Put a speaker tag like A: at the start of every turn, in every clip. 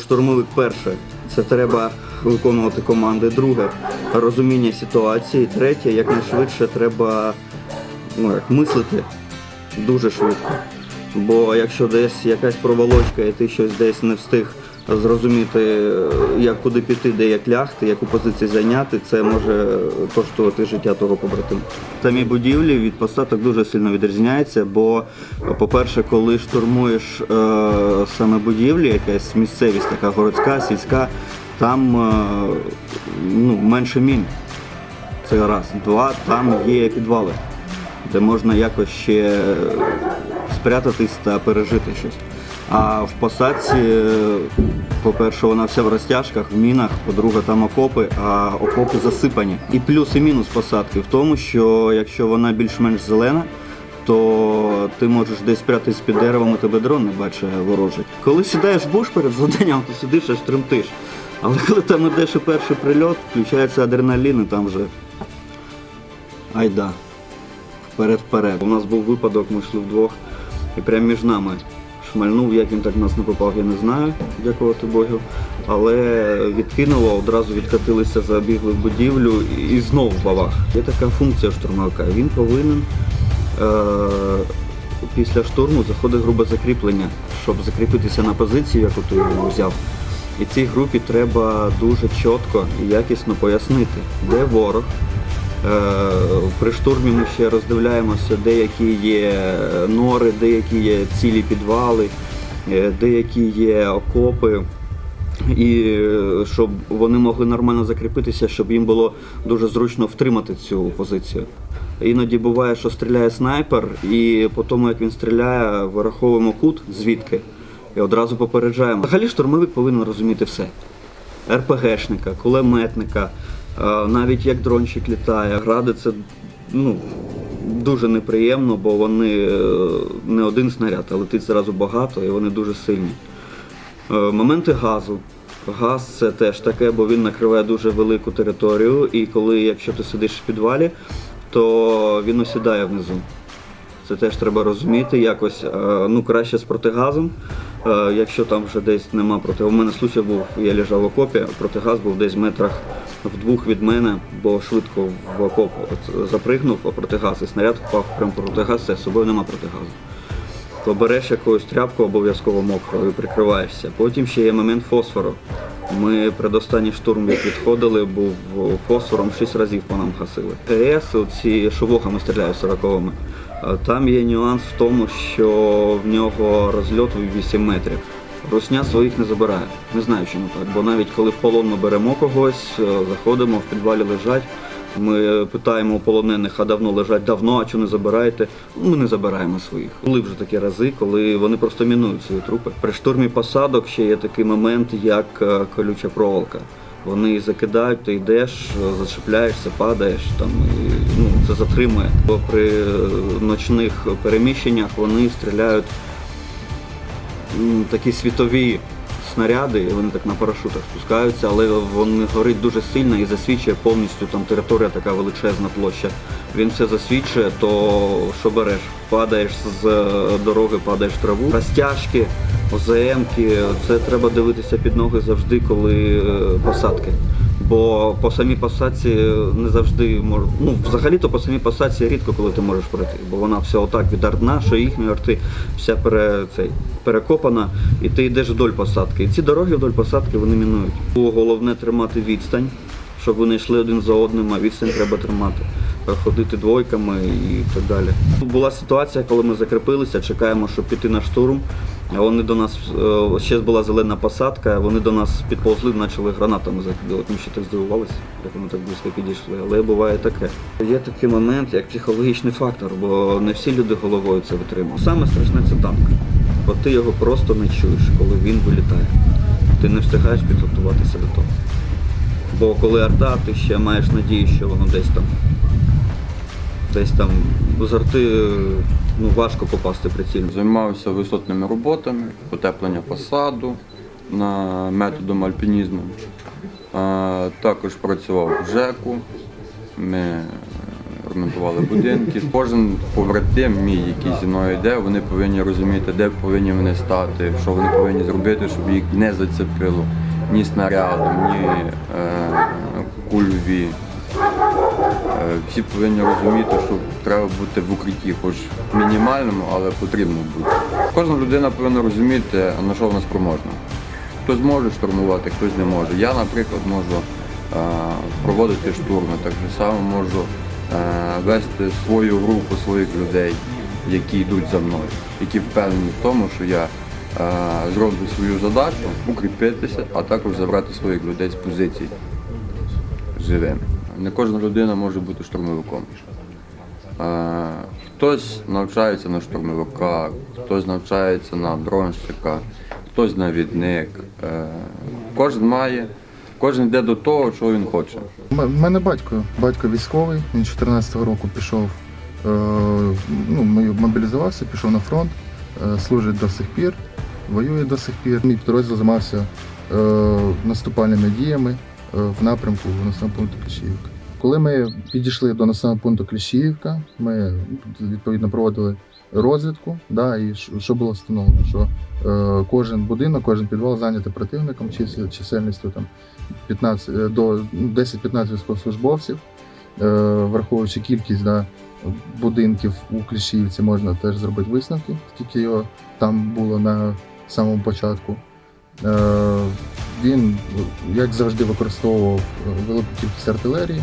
A: Штурмовик перше це треба виконувати команди. Друге розуміння ситуації. Третє, якнайшвидше треба ну, як, мислити дуже швидко. Бо якщо десь якась проволочка і ти щось десь не встиг зрозуміти, е, як куди піти, де як лягти, яку позицію зайняти, це може коштувати життя того побратима. Самі будівлі від посадок дуже сильно відрізняються, бо, по-перше, коли штурмуєш е, саме будівлі, якась місцевість, така городська, сільська, там е, ну, менше мін. Це раз. Два, там є підвали, де можна якось ще спрятатись та пережити щось. А в посадці, е, по-перше, вона вся в розтяжках, в мінах, по-друге, там окопи, а окопи засипані. І плюс і мінус посадки в тому, що якщо вона більш-менш зелена, то ти можеш десь спрятатись під деревом, і тебе дрон не бачить ворожий. Коли сідаєш в буш перед завданням, то сидиш аж тремтиш. Але коли там ідеш і перший прильот, включається адреналін, і там вже айда. Вперед-вперед. У нас був випадок, ми йшли вдвох, і прямо між нами шмальнув, як він так в нас не попав, я не знаю, дякувати Богу. Але відкинуло, одразу відкатилися, забігли в будівлю і знову бавах. Є така функція штурмовика. Він повинен е- після штурму заходить грубе закріплення, щоб закріпитися на позицію, яку ти його взяв. І цій групі треба дуже чітко і якісно пояснити, де ворог. Е, При штурмі ми ще роздивляємося, деякі є нори, деякі є цілі підвали, е, деякі є окопи. І е, щоб вони могли нормально закріпитися, щоб їм було дуже зручно втримати цю позицію. Іноді буває, що стріляє снайпер, і по тому, як він стріляє, вираховуємо кут звідки і одразу попереджаємо. Взагалі штурмовик повинен розуміти все. РПГшника, кулеметника, навіть як дрончик літає. Гради це ну, дуже неприємно, бо вони е, не один снаряд, а летить зразу багато і вони дуже сильні. Е, Моменти газу. Газ це теж таке, бо він накриває дуже велику територію, і коли, якщо ти сидиш в підвалі, то він осідає внизу. Це теж треба розуміти якось. е, Ну, краще з протигазом. Е, Якщо там вже десь нема проти. У мене случай був, я лежав в окопі, протигаз був десь в метрах в двох від мене, бо швидко в окоп запригнув, а протигаз і снаряд впав прямо протигаз, все, з собою нема протигазу то береш якусь тряпку обов'язково мокру і прикриваєшся. Потім ще є момент фосфору. Ми предостанній штурм, як відходили, був фосфором 6 разів по нам гасили. ТС, ці шовохами стріляють 40-ми. А Там є нюанс в тому, що в нього розльот 8 метрів. Русня своїх не забирає. Не знаю, чому так. Бо навіть коли в полон ми беремо когось, е, заходимо, в підвалі лежать. Ми питаємо у полонених, а давно лежать давно, а чому не забираєте? Ми не забираємо своїх. Були вже такі рази, коли вони просто мінують свої трупи. При штурмі посадок ще є такий момент, як е, колюча проволока. Вони закидають, ти йдеш, е, зачепляєшся, падаєш там і ну, це затримує. Бо при е, ночних переміщеннях вони стріляють такі світові снаряди, вони так на парашутах спускаються, але вони горить дуже сильно і засвічує повністю там територія така величезна площа. Він все засвічує, то що береш? Падаєш з е, дороги, падаєш в траву. Розтяжки, ОЗМки, це треба дивитися під ноги завжди, коли е, посадки. Бо по самій посадці не завжди мож... ну взагалі-то по самій посадці рідко коли ти можеш пройти, бо вона вся отак від що їхні арти вся пере, цей, перекопана, і ти йдеш вдоль посадки. І ці дороги вдоль посадки вони мінують. Головне тримати відстань, щоб вони йшли один за одним, а відстань треба тримати. Ходити двойками і так далі. Була ситуація, коли ми закріпилися, чекаємо, щоб піти на штурм. Вони до нас е, ще була зелена посадка, вони до нас підповзли, почали гранатами закидувати. Ми ще так здивувалися, як вони так близько підійшли. Але буває таке. Є такий момент, як психологічний фактор, бо не всі люди головою це витримують. Саме страшне це танк. Бо ти його просто не чуєш, коли він вилітає. Ти не встигаєш підготуватися до того. Бо коли арта, ти ще маєш надію, що воно десь там. Десь там з ну, важко попасти прицільно.
B: Займався висотними роботами, потеплення фасаду на методом альпінізму. А, Також працював в ЖЕКу. Ми ремонтували будинки. Кожен побратим мій, який зі мною йде, вони повинні розуміти, де повинні вони стати, що вони повинні зробити, щоб їх не зацепило ні снарядом, ні е, кульові. Всі повинні розуміти, що треба бути в укритті, хоч мінімальному, але потрібно бути. Кожна людина повинна розуміти, на що вона спроможна. Хтось може штурмувати, хтось не може. Я, наприклад, можу е, проводити штурми, так само можу е, вести свою групу своїх людей, які йдуть за мною, які впевнені в тому, що я е, зроблю свою задачу, укріпитися, а також забрати своїх людей з позицій живими. Не кожна людина може бути штурмовиком. Е, Хтось навчається на штурмовика, хтось навчається на дронщика, хтось навідник. Е, Кожен має, кожен йде до того, чого він хоче.
C: У мене батько, батько військовий, він 14-го року пішов, е, ну, мобілізувався, пішов на фронт, служить до сих пір, воює до сих пір. Мій підрозділ займався наступальними діями в напрямку населеного пункту Кліщіївка. Коли ми підійшли до населеного пункту Кліщіївка, ми відповідно проводили розвідку, да, і що- було встановлено, що е, кожен будинок, кожен підвал зайнятий противником, чисел- чисельністю там 15, е, до ну, 10-15 військовослужбовців, Е, враховуючи кількість да, будинків у Кліщівці, можна теж зробити висновки, скільки його там було на самому початку. Е, Він, як завжди, використовував е, велику кількість артилерії,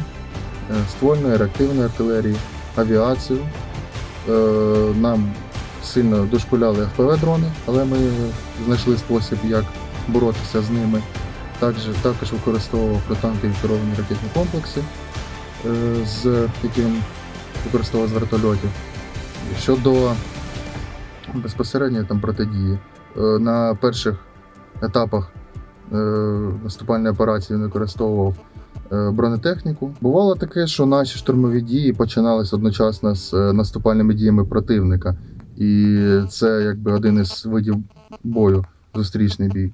C: е, ствольної, реактивної артилерії, авіацію. Е, Нам сильно дошкуляли ФПВ-дрони, але ми знайшли спосіб, як боротися з ними. Також, також використовував протанкові керовані ракетні комплекси, з яким використовував з вертольотів. Щодо безпосередньої там протидії, на перших етапах наступальної операції використовував е, бронетехніку. Бувало таке, що наші штурмові дії починалися одночасно з е, наступальними діями противника. І це якби один із видів бою, зустрічний бій.